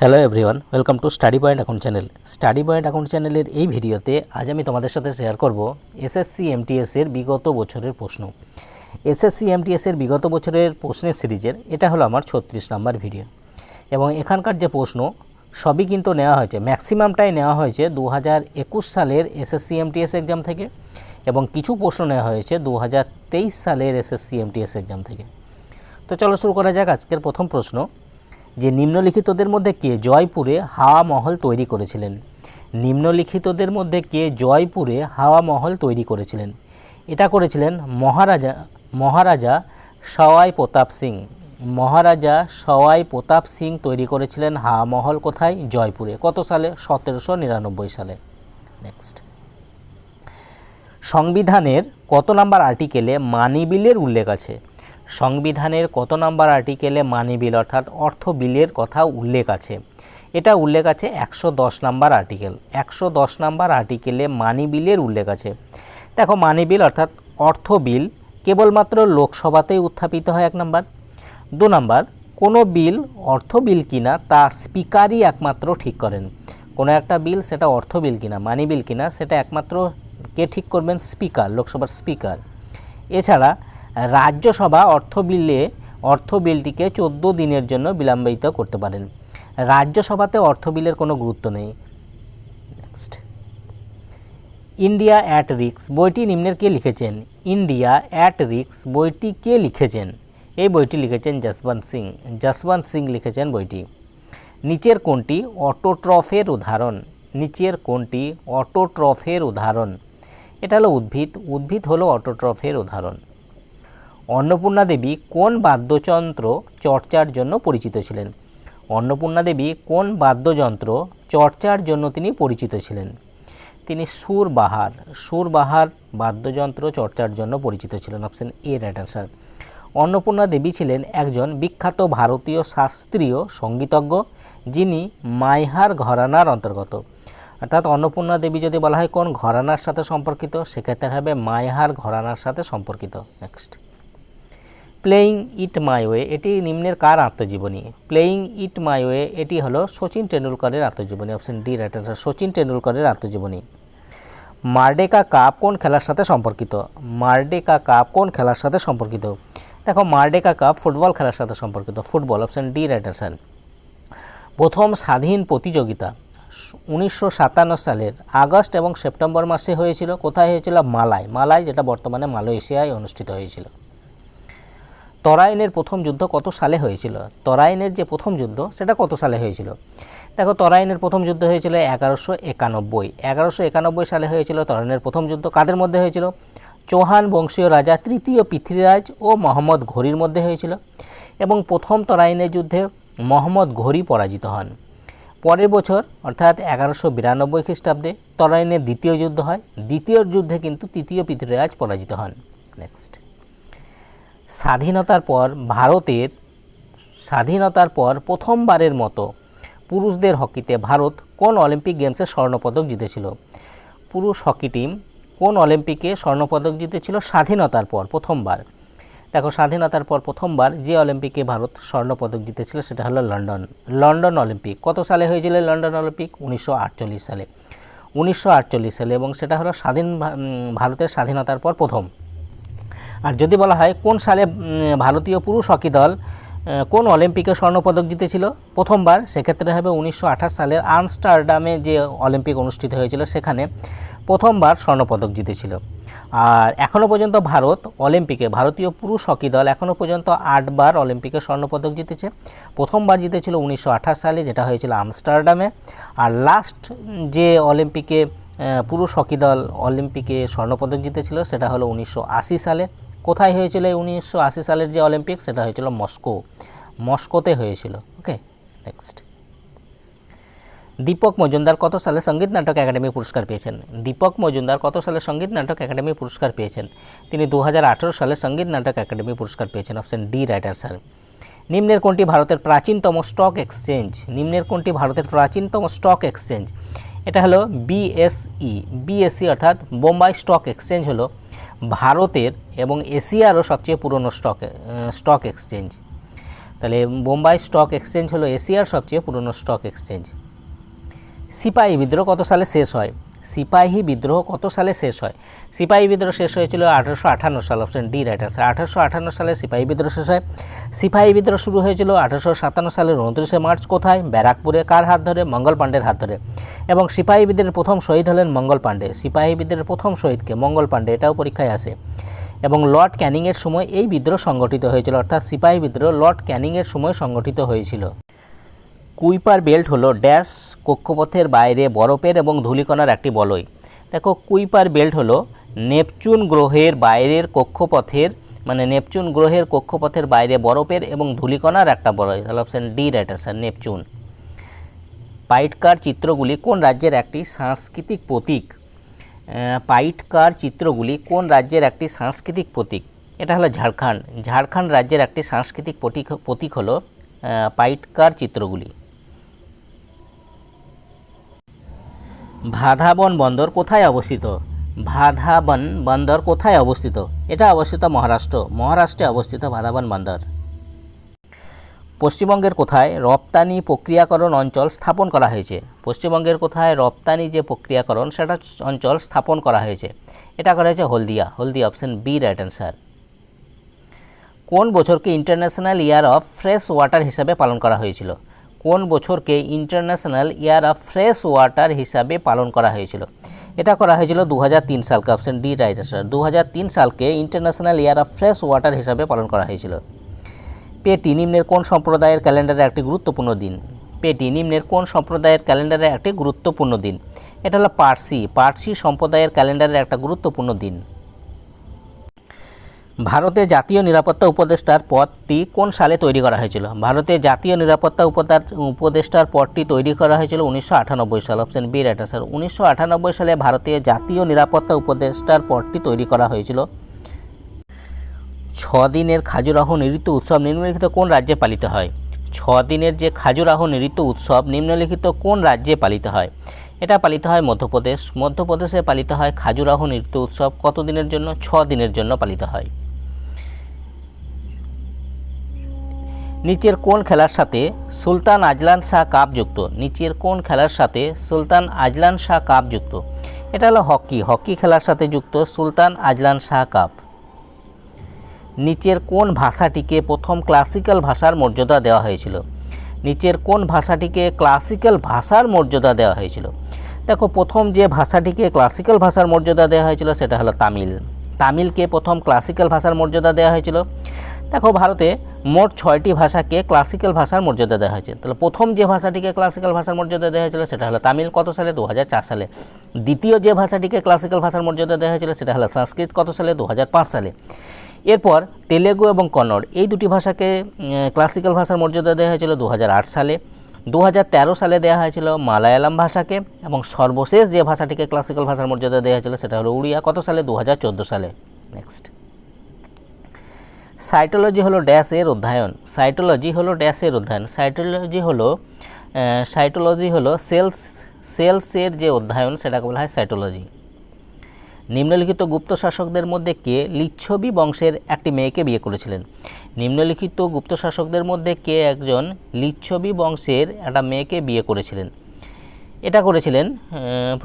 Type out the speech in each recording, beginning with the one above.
Hello everyone welcome to study point account channel study point account চ্যানেলের এই ভিডিওতে আজ আমি তোমাদের সাথে শেয়ার করব এসএসসি এমটিএস এর বিগত বছরের প্রশ্ন। এসএসসি এমটিএস এর বিগত বছরের প্রশ্নের সিরিজের, এটা হলো আমার ছত্রিশ নাম্বার ভিডিও। এবং এখানকার যে প্রশ্ন, সবই কিন্তু নেওয়া হয়েছে ম্যাক্সিমামটাই নেওয়া হয়েছে দু হাজার একুশ সালের এসএসসি এমটিএস এক্সাম থেকে এবং কিছু প্রশ্ন নেওয়া হয়েছে দু হাজার তেইশ সালের এসএসসি এমটিএস এক্সাম থেকে। তো চলো শুরু করা যাক আজকের প্রথম প্রশ্ন। যে নিম্নলিখিতদের মধ্যে কে জয়পুরে হাওয়া মহল তৈরি করেছিলেন। নিম্নলিখিতদের মধ্যে কে জয়পুরে হাওয়া মহল তৈরি করেছিলেন। এটা করেছিলেন মহারাজা মহারাজা সওয়াই প্রতাপ সিং। মহারাজা সওয়াই প্রতাপ সিং তৈরি করেছিলেন হাওয়া মহল কোথায়? জয়পুরে। কত সালে? সতেরোশো নিরানব্বই সালে। নেক্সট সংবিধানের কত নাম্বার আর্টিকেলে মানি বিলের উল্লেখ আছে? সংবিধানের কত নাম্বার আর্টিকেলে মানি বিল, অর্থাৎ অর্থ বিলের কথা উল্লেখ আছে? এটা উল্লেখ আছে একশো দশ নাম্বার আর্টিকেল। একশো দশ নাম্বার আর্টিকেলে মানি বিলের উল্লেখ আছে। দেখো, মানি বিল, অর্থাৎ অর্থ বিল, কেবলমাত্র লোকসভাতেই উত্থাপিত হয় এক নাম্বার। দু নাম্বার, কোনো বিল অর্থ বিল কিনা তা স্পিকারই একমাত্র ঠিক করেন। কোনো একটা বিল সেটা অর্থ বিল কিনা, মানি বিল কিনা, সেটা একমাত্র কে ঠিক করবেন? স্পিকার, লোকসভার স্পিকার। এছাড়া রাজ্যসভা অর্থ বিলে, অর্থ বিলটিকে চোদ্দ দিনের জন্য বিলম্বিত করতে পারেন। রাজ্যসভাতে অর্থ বিলের কোনো গুরুত্ব নেই। নেক্সট ইন্ডিয়া অ্যাট রিক্স বইটি নিম্নের কে লিখেছেন? ইন্ডিয়া অ্যাট রিক্স বইটি কে লিখেছেন? এই বইটি লিখেছেন যশবন্ত সিং। যশবন্ত সিং লিখেছেন বইটি। নিচের কোনটি অটোট্রফের উদাহরণ। নিচের কোনটি অটোট্রফের উদাহরণ। এটা হলো উদ্ভিদ। উদ্ভিদ হলো অটোট্রফের উদাহরণ। অন্নপূর্ণা দেবী কোন বাদ্যযন্ত্র চর্চার জন্য পরিচিত ছিলেন? অন্নপূর্ণা দেবী কোন বাদ্যযন্ত্র চর্চার জন্য তিনি পরিচিত ছিলেন? তিনি সুরবাহার। সুরবাহার বাদ্যযন্ত্র চর্চার জন্য পরিচিত ছিলেন। Option A right answer Annapurna Devi ছিলেন একজন বিখ্যাত ভারতীয় শাস্ত্রীয় সঙ্গীতজ্ঞ, যিনি মাইহার ঘরানার অন্তর্গত। অর্থাৎ অন্নপূর্ণা দেবী যদি বলা হয় কোন ঘরানার সাথে সম্পর্কিত, সেক্ষেত্রে হবে মাইহার ঘরানার সাথে সম্পর্কিত। Next playing it my way এটি নিম্নের কার আত্মজীবনী? প্লেয়িং ইট মাই ওয়ে এটি হলো সচিন টেন্ডুলকারের আত্মজীবনী। Option D right answer Sachin টেন্ডুলকরের আত্মজীবনী। মার্ডেকা কাপ কোন খেলার সাথে সম্পর্কিত? মার্ডেকা কাপ কোন খেলার সাথে সম্পর্কিত? দেখো, মার্ডেকা কাপ ফুটবল খেলার সাথে সম্পর্কিত। Football option D right answer প্রথম স্বাধীন প্রতিযোগিতা, উনিশশো সাতান্ন সালের আগস্ট এবং সেপ্টেম্বর মাসে হয়েছিল। কোথায় হয়েছিল? মালায় মালায় যেটা বর্তমানে মালয়েশিয়ায় অনুষ্ঠিত হয়েছিল। তরাইনের প্রথম যুদ্ধ কত সালে হয়েছিল? তরাইনের যে প্রথম যুদ্ধ, সেটা কত সালে হয়েছিল? দেখো, তরাইনের প্রথম যুদ্ধ হয়েছিল এগারোশো একানব্বই। এগারোশো একানব্বই সালে হয়েছিল তরাইনের প্রথম যুদ্ধ। কাদের মধ্যে হয়েছিল? চৌহান বংশীয় রাজা তৃতীয় পৃথ্বীরাজ ও মোহাম্মদ ঘড়ির মধ্যে হয়েছিল। এবং প্রথম তরাইনের যুদ্ধে মোহাম্মদ ঘড়ি পরাজিত হন। পরের বছর, অর্থাৎ এগারোশো বিরানব্বই খ্রিস্টাব্দে, তরাইনের দ্বিতীয় যুদ্ধ হয়। দ্বিতীয় যুদ্ধে কিন্তু তৃতীয় পৃথ্বীরাজ পরাজিত হন। নেক্সট স্বাধীনতার পর ভারতের, স্বাধীনতার পর প্রথমবারের মতো পুরুষদের হকিতে ভারত কোন অলিম্পিক গেমসে স্বর্ণপদক জিতেছিল? পুরুষ হকি টিম কোন অলিম্পিকে স্বর্ণপদক জিতেছিল? স্বাধীনতার পর প্রথমবার। দেখো, স্বাধীনতার পর প্রথমবার যে অলিম্পিকে ভারত স্বর্ণপদক জিতেছিল সেটা হলো লন্ডন লন্ডন অলিম্পিক। কত সালে হয়েছিল লন্ডন অলিম্পিক? উনিশশো আটচল্লিশ সালে। উনিশশো আটচল্লিশ সালে এবং সেটা হলো স্বাধীন ভারতের স্বাধীনতার পর প্রথম। আর যদি বলা হয় কোন সালে ভারতীয় পুরুষ হকি দল কোন অলিম্পিকে স্বর্ণপদক জিতেছিল? প্রথমবার, সেক্ষেত্রে হবে উনিশশো সালের আমস্টারডামে যে অলিম্পিক অনুষ্ঠিত হয়েছিল, সেখানে প্রথমবার স্বর্ণপদক জিতেছিল। আর এখনও পর্যন্ত ভারত অলিম্পিকে, ভারতীয় পুরুষ হকি দল এখনও পর্যন্ত আটবার অলিম্পিকে স্বর্ণপদক জিতেছে। প্রথমবার জিতেছিল উনিশশো আঠাশ সালে, যেটা হয়েছিল আমস্টারডামে। আর লাস্ট যে অলিম্পিকে পুরুষ হকি দল অলিম্পিকে স্বর্ণপদক জিতেছিল, সেটা হলো উনিশশো আশি সালে। কোথায় হয়েছিল এই উনিশশো সালের যে অলিম্পিক? সেটা হয়েছিল মস্কো। মস্কোতে হয়েছিল। ওকে, নেক্সট। দীপক মজুমদার কত সালে সংগীত নাটক একাডেমি পুরস্কার পেয়েছেন? দীপক মজুমদার কত সালে সংগীত নাটক একাডেমি পুরস্কার পেয়েছেন? তিনি দু হাজার আঠেরো সালে সংগীত নাটক একাডেমি পুরস্কার পেয়েছেন, অপশন ডি, রাইটার স্যার। নিম্নের কোনটি ভারতের প্রাচীনতম স্টক এক্সচেঞ্জ? নিম্নের কোনটি ভারতের প্রাচীনতম স্টক এক্সচেঞ্জ? এটা হলো বিএসই বিএসই অর্থাৎ বোম্বাই স্টক এক্সচেঞ্জ হলো ভারতের এবং এশিয়ারও সবচেয়ে পুরনো স্টক স্টক এক্সচেঞ্জ তাহলে বোম্বাই স্টক এক্সচেঞ্জ হলো এশিয়ার সবচেয়ে পুরনো স্টক এক্সচেঞ্জ সিপাহী বিদ্রোহ কত সালে শেষ হয়? সিপাহী বিদ্রোহ কত সালে শেষ হয়? সিপাহী বিদ্রোহ শেষ হয়েছিল আঠারোশো আঠান্ন সাল অপশন ডি রাইট আছে আঠারোশো আঠান্ন সালে সিপাহী বিদ্রোহ শেষ হয়। সিপাহী বিদ্রোহ শুরু হয়েছিল আঠারোশো সাতান্ন সালের উনত্রিশে মার্চ, কোথায়? ব্যারাকপুরে। কার হাত ধরে? মঙ্গল পাণ্ডের হাত ধরে। এবং সিপাহী বিদ্রোহের প্রথম শহীদ হলেন মঙ্গল পাণ্ডে। সিপাহী বিদ্রোহের প্রথম শহীদকে মঙ্গল পাণ্ডে, এটাও পরীক্ষায় আসে এবং লর্ড ক্যানিংয়ের সময় এই বিদ্রোহ সংগঠিত হয়েছিল। অর্থাৎ সিপাহী বিদ্রোহ লর্ড ক্যানিংয়ের সময় সংগঠিত হয়েছিল। কুইপার বেল্ট হলো ড্যাশ কক্ষপথের বাইরে বরফের এবং ধূলিকণার একটি বলয়। দেখো, কুইপার বেল্ট হলো নেপচুন গ্রহের বাইরের কক্ষপথের মানে নেপচুন গ্রহের কক্ষপথের বাইরে বরফের এবং ধূলিকণার একটা বলয়, তাহলে option D right answer Neptune. পাইটকার চিত্রগুলি কোন রাজ্যের একটি সাংস্কৃতিক প্রতীক? পাইটকার চিত্রগুলি কোন রাজ্যের একটি সাংস্কৃতিক প্রতীক? এটা হলো ঝাড়খণ্ড। ঝাড়খণ্ড রাজ্যের একটি সাংস্কৃতিক প্রতীক প্রতীক হলো পাইটকার চিত্রগুলি। ভাধাবন বন্দর কোথায় অবস্থিত? ভাধাবন বন্দর কোথায় অবস্থিত? এটা অবস্থিত মহারাষ্ট্র, মহারাষ্ট্রে অবস্থিত ভাধাবন বন্দর। পশ্চিমবঙ্গের কোথায় রপ্তানি প্রক্রিয়াকরণ অঞ্চল স্থাপন করা হয়েছে? পশ্চিমবঙ্গের কোথায় রপ্তানি যে প্রক্রিয়াকরণ, সেটা অঞ্চল স্থাপন করা হয়েছে? এটা করা হয়েছে Haldia. Haldia option B, right answer. কোন বছরকে international year of fresh water হিসাবে পালন করা হয়েছিল? কোন বছরকে international year of fresh water হিসাবে পালন করা হয়েছিল? এটা করা হয়েছিল দু হাজার সালকে অপশন ডি রাইট আনসার দু সালকে international year of fresh water হিসাবে পালন করা হয়েছিল। পেটি নিম্নের কোন সম্প্রদায়ের ক্যালেন্ডারে একটি গুরুত্বপূর্ণ দিন? পেটি নিম্নের কোন সম্প্রদায়ের ক্যালেন্ডারে একটি গুরুত্বপূর্ণ দিন? এটা হলো পার্সি। পার্সি সম্প্রদায়ের ক্যালেন্ডারের একটা গুরুত্বপূর্ণ দিন। ভারতে জাতীয় নিরাপত্তা উপদেষ্টার পদটি কোন সালে তৈরি করা হয়েছিল? ভারতে জাতীয় নিরাপত্তা উপদার, উপদেষ্টার পদটি তৈরি করা হয়েছিল উনিশশো আটানব্বই সাল। Option B right sir. উনিশশো সালে ভারতে জাতীয় নিরাপত্তা উপদেষ্টার পদটি তৈরি করা হয়েছিল। ছ দিনের খাজুরাহ নৃত্য উৎসব নিম্নলিখিত কোন রাজ্যে পালিত হয়? ছ দিনের যে খাজুরাহ নৃত্য উৎসব নিম্নলিখিত কোন রাজ্যে পালিত হয়? এটা পালিত হয় মধ্যপ্রদেশ। মধ্যপ্রদেশে পালিত হয় খাজুরাহ নৃত্য উৎসব। কত দিনের জন্য? ছ দিনের জন্য পালিত হয়। নিচের কোন খেলার সাথে সুলতান আজলান শাহ কাপ যুক্ত? নিচের কোন খেলার সাথে সুলতান আজলান শাহ কাপ যুক্ত? এটা হলো হকি। হকি খেলার সাথে যুক্ত সুলতান আজলান শাহ কাপ। নিচের কোন ভাষাটিকে প্রথম ক্লাসিক্যাল ভাষার মর্যাদা দেওয়া হয়েছিল? নিচের কোন ভাষাটিকে ক্লাসিক্যাল ভাষার মর্যাদা দেওয়া হয়েছিল? দেখো, প্রথম যে ভাষাটিকে ক্লাসিক্যাল ভাষার মর্যাদা দেওয়া হয়েছিল সেটা হলো তামিল। তামিলকে প্রথম ক্লাসিক্যাল ভাষার মর্যাদা দেওয়া হয়েছিল। দেখো ভারতে মোট ছয়টি ভাষাকে ক্লাসিক্যাল ভাষার মর্যাদা দেওয়া হয়েছে। তাহলে প্রথম যে ভাষাটিকে ক্লাসিক্যাল ভাষার মর্যাদা দেওয়া হয়েছিল সেটা হলো তামিল কত সালে? দু হাজার চার সালে। দ্বিতীয় যে ভাষাটিকে ক্লাসিক্যাল ভাষার মর্যাদা দেওয়া হয়েছিল সেটা হলো সংস্কৃত কত সালে? দু হাজার পাঁচ সালে। এরপর তেলেগু এবং কন্নড়, এই দুটি ভাষাকে ক্লাসিক্যাল ভাষার মর্যাদা দেওয়া হয়েছিল দু হাজার আট সালে। দু হাজার তেরো সালে দেওয়া হয়েছিল মালায়ালাম ভাষাকে এবং সর্বশেষ যে ভাষাটিকে ক্লাসিক্যাল ভাষার মর্যাদা দেওয়া হয়েছিল সেটা হলো উড়িয়া, কত সালে? দু হাজার চোদ্দ সালে। নেক্সট সাইটোলজি হলো ড্যাশের অধ্যয়ন। সাইটোলজি হলো ড্যাশের অধ্যয়ন। সাইটোলজি হলো সাইটোলজি হলো সেলস সেলসের যে অধ্যয়ন, সেটাকে বলা হয় সাইটোলজি। নিম্নলিখিত গুপ্ত শাসকদের মধ্যে কে লিচ্ছবি বংশের একটি মেয়েকে বিয়ে করেছিলেন? নিম্নলিখিত গুপ্ত শাসকদের মধ্যে কে একজন লিচ্ছবি বংশের একটা মেয়েকে বিয়ে করেছিলেন? এটা করেছিলেন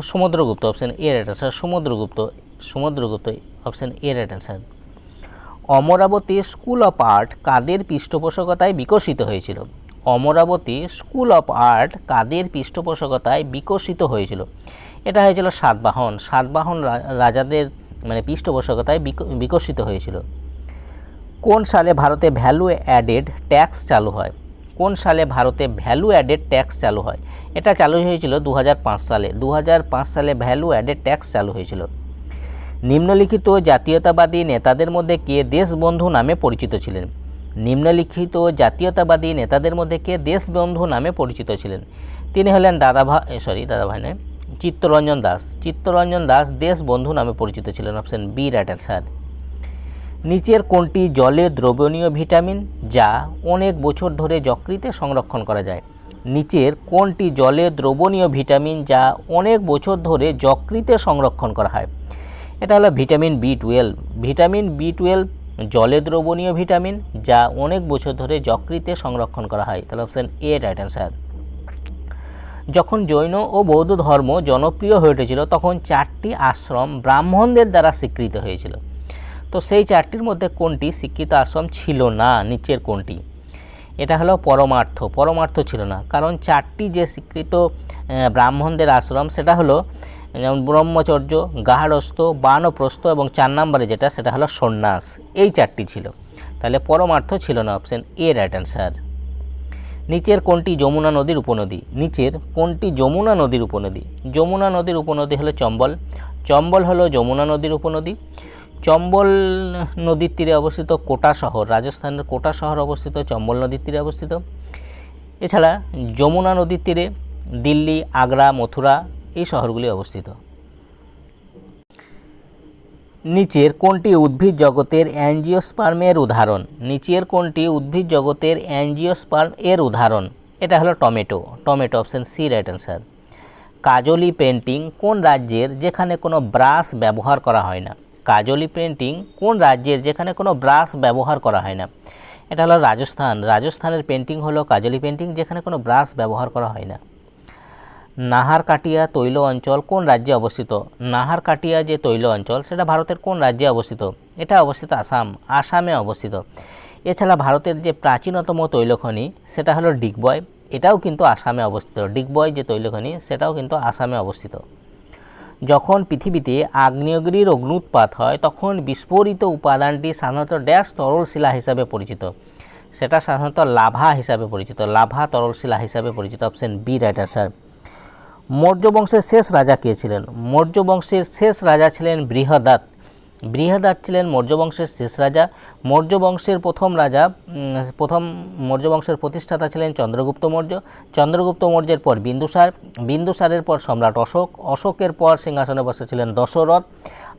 Samudragupta option A right answer Samudragupta Samudragupta option A right answer Amaravati school of art কাদের পৃষ্ঠপোষকতায় বিকশিত হয়েছিল? অমরাবতী স্কুল অফ আর্ট কাদের পৃষ্ঠপোষকতায় বিকশিত হয়েছিল? এটা হয়েছিল সাতবাহন। সাতবাহন রাজাদের মানে পৃষ্ঠপোষকতায় বিক- বিকশিত হয়েছিল। কোন সালে ভারতে ভ্যালু অ্যাডেড ট্যাক্স চালু হয়? কোন সালে ভারতে ভ্যালু অ্যাডেড ট্যাক্স চালু হয়? এটা চালু হয়েছিল দু হাজার পাঁচ সালে। দু হাজার পাঁচ সালে ভ্যালু অ্যাডেড ট্যাক্স চালু হয়েছিল। নিম্নলিখিত জাতীয়তাবাদী নেতাদের মধ্যে কে দেশবন্ধু নামে পরিচিত ছিলেন? নিম্নলিখিত জাতীয়তাবাদী নেতাদের মধ্যে কে দেশবন্ধু নামে পরিচিত ছিলেন? তিনি হলেন দাদাভাই সরি দাদাভাই নয়, চিত্তরঞ্জন দাস। চিত্তরঞ্জন দাস দেশবন্ধু নামে পরিচিত ছিলেন অপশন বি রাইট অ্যান্সার নিচের কোনটি জলে দ্রবণীয় ভিটামিন? যা অনেক বছর ধরে যকৃতে সংরক্ষণ করা যায়। নিচের কোনটি জলে দ্রবণীয় ভিটামিন? যা অনেক বছর ধরে যকৃতে সংরক্ষণ করা হয়। এটা হলো vitamin B twelve vitamin B twelve জলে দ্রবণীয় ভিটামিন, যা অনেক বছর ধরে যকৃতে সংরক্ষণ করা হয়। তাহলে অপশান এ রাইট অ্যান্সার যখন জৈন ও বৌদ্ধ ধর্ম জনপ্রিয় হয়ে উঠেছিল, তখন চারটি আশ্রম ব্রাহ্মণদের দ্বারা স্বীকৃত হয়েছিল। তো সেই চারটির মধ্যে কোনটি স্বীকৃত আশ্রম ছিল না? নিচের কোনটি? এটা হলো পরমার্থ। পরমার্থ ছিল না। কারণ চারটি যে স্বীকৃত ব্রাহ্মণদের আশ্রম, সেটা হলো যেমন ব্রহ্মচর্য গার্হস্থ বানপ্রস্থ এবং চার নম্বরে যেটা, সেটা হলো সন্ন্যাস। এই চারটি ছিল। তাহলে পরমার্থ ছিল না অপশন এ রাইট অ্যান্সার নিচের কোনটি যমুনা নদীর উপনদী? নিচের কোনটি যমুনা নদীর উপনদী? যমুনা নদীর উপনদী হলো চম্বল। চম্বল হলো যমুনা নদীর উপনদী। চম্বল নদীর তীরে অবস্থিত কোটা শহর। রাজস্থানের কোটা শহর অবস্থিত, চম্বল নদীর তীরে অবস্থিত। এছাড়া যমুনা নদীর তীরে দিল্লি, আগ্রা, মথুরা এই শহরগুলি অবস্থিত। নিচের কোনটি উদ্ভিদ জগতের অ্যাঞ্জিওস্পার্মের উদাহরণ। নিচের কোনটি উদ্ভিদ জগতের অ্যাঞ্জিওস্পার্ম এর উদাহরণ। এটা হলো tomato. Tomato option C, right answer. কাজলি পেন্টিং কোন রাজ্যের যেখানে কোনো ব্রাশ ব্যবহার করা হয় না? কাজলি পেন্টিং কোন রাজ্যের যেখানে কোনো ব্রাশ ব্যবহার করা হয় না? এটা হলো রাজস্থান। রাজস্থানের পেন্টিং হলো কাজলি পেন্টিং যেখানে কোনো ব্রাশ ব্যবহার করা হয় না। নাহারকাটিয়া তৈল অঞ্চল কোন রাজ্যে অবস্থিত? নাহারকাটিয়া যে তৈল অঞ্চল, সেটা ভারতের কোন রাজ্যে অবস্থিত? এটা অবস্থিত আসাম, আসামে অবস্থিত। এছাড়া ভারতের যে প্রাচীনতম তৈলখনি, সেটা হলো ডিগবয়, এটাও কিন্তু আসামে অবস্থিত। ডিগবয় যে তৈলখনি, সেটাও কিন্তু আসামে অবস্থিত। যখন পৃথিবীতে আগ্নেয়গিরির অগ্নুৎপাত হয়, তখন বিস্ফোরিত উপাদানটি সাধারণত ড্যাশ তরল শিলা হিসাবে পরিচিত। সেটা সাধারণত লাভা হিসাবে পরিচিত। লাভা তরল শিলা হিসাবে পরিচিত। Option B right answer Maurya বংশের শেষ রাজা কে ছিলেন? মৌর্য বংশের শেষ রাজা ছিলেন বৃহদাত। বৃহদাত ছিলেন মৌর্য বংশের শেষ রাজা। মৌর্য বংশের প্রথম রাজা প্রথম মৌর্য বংশের প্রতিষ্ঠাতা ছিলেন চন্দ্রগুপ্ত মৌর্য। চন্দ্রগুপ্ত মৌর্যের পর বিন্দুসার। বিন্দুসারের পর সম্রাট অশোক। অশোকের পর সিংহাসনে বসেছিলেন দশরথ।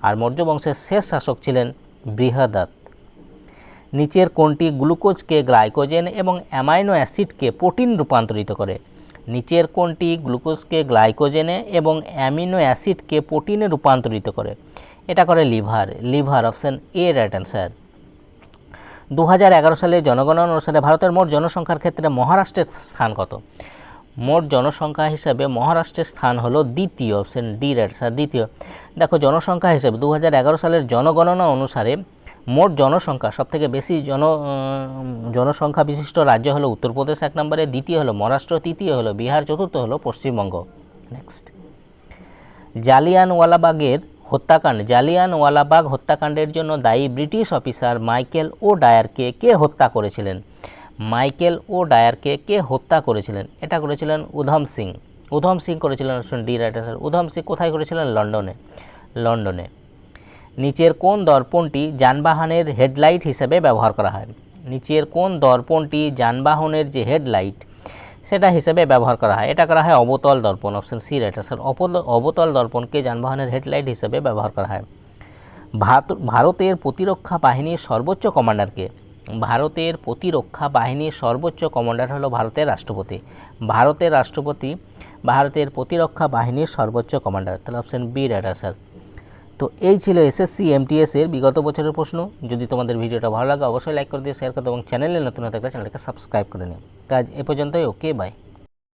আর মৌর্য বংশের শেষ শাসক ছিলেন বৃহদাত। নিচের কোনটি গ্লুকোজকে গ্লাইকোজেন এবং অ্যামাইনো অ্যাসিডকে প্রোটিন রূপান্তরিত করে? নিচের কোনটি গ্লুকোজকে গ্লাইকোজেনে এবং অ্যামিনো অ্যাসিডকে প্রোটিনে রূপান্তরিত করে। এটা করে liver liver option A, right answer. দু সালে জনগণনা অনুসারে ভারতের মোট জনসংখ্যার ক্ষেত্রে মহারাষ্ট্রের স্থান কত? মোট জনসংখ্যা হিসাবে মহারাষ্ট্রের স্থান হলো দ্বিতীয় অপশন ডি, রাইট দ্বিতীয়, দেখো জনসংখ্যা হিসেবে দু হাজার এগারো সালের জনগণনা অনুসারে মোট জনসংখ্যা, সবথেকে বেশি জন জনসংখ্যা বিশিষ্ট রাজ্য হলো উত্তরপ্রদেশ এক নম্বরে, দ্বিতীয় হলো মহারাষ্ট্র, তৃতীয় হলো বিহার, চতুর্থ হলো পশ্চিমবঙ্গ। নেক্সট জালিয়ানওয়ালাবাগের হত্যাকাণ্ড, জালিয়ানওয়ালাবাগ হত্যাকাণ্ডের জন্য দায়ী ব্রিটিশ অফিসার মাইকেল ও ডায়ারকে কে হত্যা করেছিলেন? মাইকেল ও ডায়ারকে কে হত্যা করেছিলেন? এটা করেছিলেন উধম সিং। উধম সিং করেছিলেন ডি রাইট উধম সিং কোথায় করেছিলেন? লন্ডনে। লন্ডনে। নিচের কোন দর্পণটি যানবাহনের হেডলাইট হিসেবে ব্যবহার করা হয়। নিচের কোন দর্পণটি যানবাহনের যে হেডলাইট, সেটা হিসেবে ব্যবহার করা হয়। এটা করা হয় অবতল দর্পণ অপশন সি রাইট আনসার অবতল দর্পণকে যানবাহনের হেডলাইট হিসেবে ব্যবহার করা হয়। ভারত ভারতের প্রতিরক্ষা বাহিনীর সর্বোচ্চ কমান্ডারকে। ভারতের প্রতিরক্ষা বাহিনীর সর্বোচ্চ কমান্ডার হলো ভারতের রাষ্ট্রপতি। ভারতের রাষ্ট্রপতি ভারতের প্রতিরক্ষা বাহিনীর সর্বোচ্চ কমান্ডার। তাহলে অপশন বি রাইট আনসার তো এই ছিল এসএসসি এমটিএস এর বিগত বছরের প্রশ্ন। যদি তোমাদের ভিডিওটা ভালো লাগে, অবশ্যই লাইক করে দিয়ে শেয়ার করতে এবং চ্যানেলে নতুন হতে থাকলে চ্যানেলটাকে সাবস্ক্রাইব করে নিও। তো আজ এ পর্যন্তই ওকে বাই